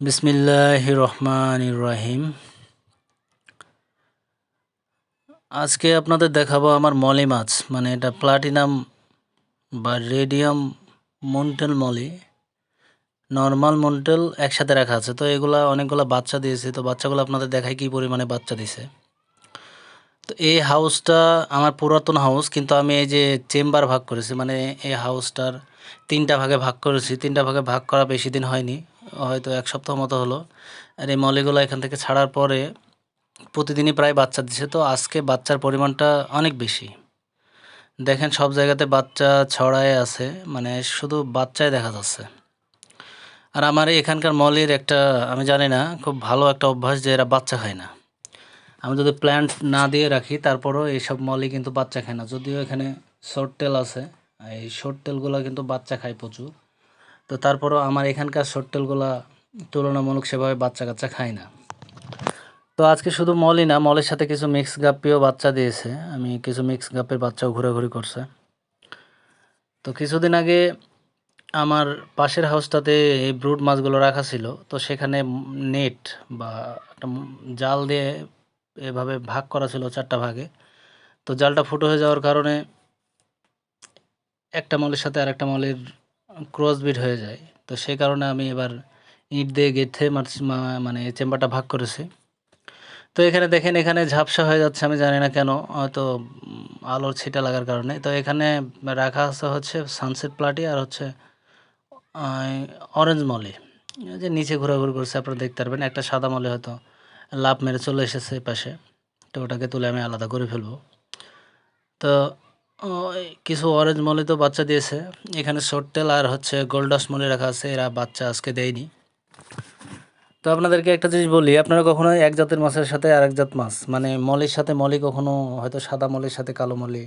বিসমিল্লাহ রহমান রাহিম আজকে আপনাদের দেখাবো আমার মলি মাছ মানে এটা প্লাটিনাম বা রেডিয়াম মন্টেল মলি। নর্মাল মন্টেল একসাথে রাখা আছে, তো এগুলা অনেকগুলো বাচ্চা দিয়েছে, তো বাচ্চাগুলো আপনাদের দেখায় কী পরিমাণে বাচ্চা দিছে। তো এই হাউসটা আমার পুরাতন হাউস, কিন্তু আমি এই যে চেম্বার ভাগ করেছি মানে এই হাউসটার তিনটা ভাগে ভাগ করেছি, তিনটা ভাগে ভাগ করা বেশি দিন হয়নি। হয়তো এক সপ্তাহ মতো হলো। আর এই মলিগুলো এখান থেকে ছাড়ার পরে প্রতিদিনই প্রায় বাচ্চা দিচ্ছে তো আজকে বাচ্চার পরিমাণটা অনেক বেশি। দেখেন সব জায়গাতে বাচ্চা ছড়ায় আছে। মানে শুধু বাচ্চাই দেখা যাচ্ছে। আর আমার এখানকার মলির একটা, আমি জানি না, খুব ভালো একটা অভ্যাস যে এরা বাচ্চা খায় না। আমি যদি প্ল্যান্ট না দিয়ে রাখি, তারপরও এইসব মলি কিন্তু বাচ্চা খায় না। যদিও এখানে শর্ট টেল আছে। এই শর্ট টেলগুলো কিন্তু বাচ্চা খায় প্রচুর। তো তারপরও আমার এখানকার শর্ট টেলগুলো তুলনামূলক সেভাবে বাচ্চা কাচ্চা খায় না। তো আজকে শুধু মলই না, মলের সাথে কিছু মিক্স গাপ্পিও বাচ্চা দিয়েছে। আমি কিছু মিক্স গাপের বাচ্চাও ঘোরাঘুরি করছে। তো কিছুদিন আগে আমার পাশের হাউসটাতে এই ব্রুড মাছগুলো রাখা ছিল। তো সেখানে নেট বা একটা জাল দিয়ে এভাবে ভাগ করা ছিল চারটা ভাগে। তো জালটা ফুটো হয়ে যাওয়ার কারণে একটা মলের সাথে আর একটা মলের ক্রসবিট হয়ে যায়। তো সেই কারণে আমি এবার ইট দিয়ে গেঁথে মানে চেম্বারটা ভাগ করেছি। তো এখানে দেখেন, এখানে ঝাপসা হয়ে যাচ্ছে, আমি জানি না কেন, হয়তো আলোর ছিটা লাগার কারণে। তো এখানে রাখা আছে হচ্ছে সানসেট প্লাটি আর হচ্ছে অরেঞ্জ মলি। যে নিচে ঘোরাঘুরি করছে, আপনারা দেখতে পারবেন, একটা সাদা মলে হয়তো লাভ মেরে চলে এসেছে পাশে। তো ওটাকে তুলে আমি আলাদা করে ফেলব। তো কিছু অরেঞ্জ মলি তো বাচ্চা দিয়েছে। এখানে শর্ট টেল আর হচ্ছে গোল্ডাস মলি রাখা আছে, এরা বাচ্চা আজকে দেয়নি। তো আপনাদেরকে একটা জিনিস বলি, আপনারা কখনো এক জাতের মাছের সাথে আরেক জাত মাছ মানে মলির সাথে মলি কখনো হয়তো সাদা মলির সাথে কালো মলি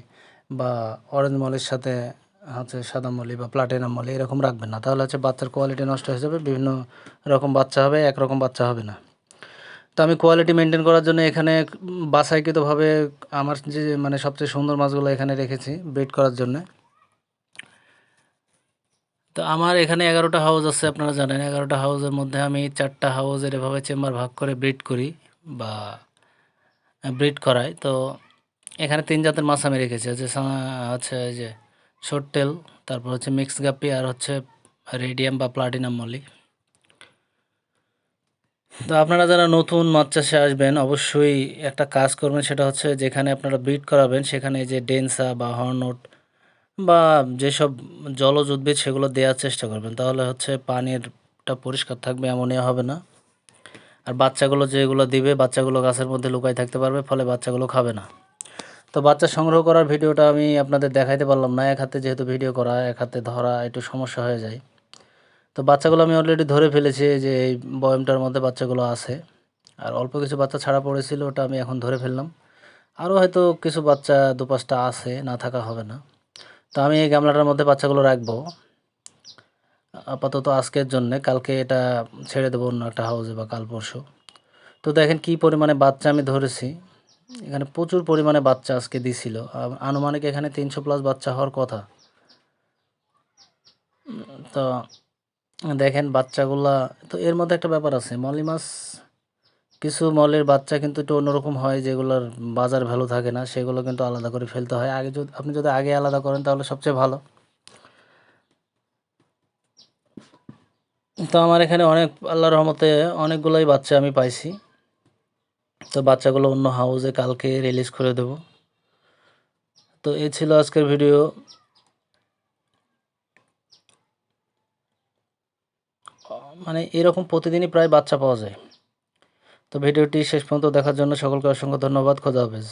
বা অরেঞ্জ মলির সাথে হচ্ছে সাদা মলি বা প্লাটিনাম মলি এরকম রাখবেন না। তাহলে হচ্ছে বাচ্চার কোয়ালিটি নষ্ট হয়ে যাবে, বিভিন্ন রকম বাচ্চা হবে একরকম বাচ্চা হবে না। তো আমি কোয়ালিটি মেনটেন করার জন্য এখানে বাসাইকৃতভাবে আমার যে মানে সবচেয়ে সুন্দর মাছগুলো এখানে রেখেছি ব্রিড করার জন্য। তো আমার এখানে এগারোটা হাউস আছে, আপনারা জানেন। এগারোটা হাউসের মধ্যে আমি চারটা হাউসের এভাবে চেম্বার ভাগ করে ব্রিড করি বা ব্রিড করাই। তো এখানে তিন জাতের মাছ আমি রেখেছি। হচ্ছে হচ্ছে যে শর্ট টেল তারপর হচ্ছে মিক্স গাপ্পি আর হচ্ছে রেডিয়াম বা প্লাটিনাম মলি তো আপনারা যারা নতুন মাছ চাষে আসবেন, অবশ্যই একটা কাজ করবেন, সেটা হচ্ছে যেখানে আপনারা ব্রিড করাবেন, সেখানে যে ডেন্সা বা হর্নট বা যেসব জলজ উদ্ভিদ, সেগুলো দেওয়ার চেষ্টা করবেন। তাহলে হচ্ছে পানিরটা পরিষ্কার থাকবে এমনই হবে না। আর বাচ্চাগুলো যেগুলো দিবে, বাচ্চাগুলো গাছের মধ্যে লুকাই থাকতে পারবে, ফলে বাচ্চাগুলো খাবে না। তো বাচ্চা সংগ্রহ করার ভিডিওটা আমি আপনাদের দেখাইতে পারলাম না, এক হাতে যেহেতু ভিডিও করা, এক হাতে ধরা একটু সমস্যা হয়ে যায়। তো বাচ্চাগুলো আমি অলরেডি ধরে ফেলেছি যে এই বয়মটার মধ্যে বাচ্চাগুলো আছে। আর অল্প কিছু বাচ্চা ছাড়া পড়েছিল, ওটা আমি এখন ধরে ফেললাম। আরও হয়তো কিছু বাচ্চা দু পাঁচটা আছে, না থাকা হবে না। তো আমি এই গামলাটার মধ্যে বাচ্চাগুলো রাখব। আপাতত আজকের জন্যে, কালকে এটা ছেড়ে দেবো অন্য একটা হাউসে বা কাল পরশু। তো দেখেন কি পরিমাণে বাচ্চা আমি ধরেছি। এখানে প্রচুর পরিমাণে বাচ্চা আজকে দিছিল। আনুমানিক এখানে তিনশো প্লাস বাচ্চা হওয়ার কথা। তো দেখেন বাচ্চাগুলা, তো এর মধ্যে একটা ব্যাপার আছে, মলি মাছ, কিছু মলের বাচ্চা কিন্তু একটু অন্যরকম হয়, যেগুলোর বাজার ভ্যালু থাকে না, সেগুলো কিন্তু আলাদা করে ফেলতে হয়। আগে যদি, আপনি যদি আগে আলাদা করেন তাহলে সবচেয়ে ভালো। তো আমার এখানে অনেক আল্লাহর রহমতে অনেকগুলোই বাচ্চা আমি পাইছি। তো বাচ্চাগুলো অন্য হাউসে কালকে রিলিজ করে দেব। তো এই ছিল আজকের ভিডিও মানে এরকম প্রতিদিনই প্রায় বাচ্চা পাওয়া যায়। তো ভিডিওটি শেষ পর্যন্ত দেখার জন্য সকলকে অসংখ্য ধন্যবাদ। খোঁজা হাফেজ।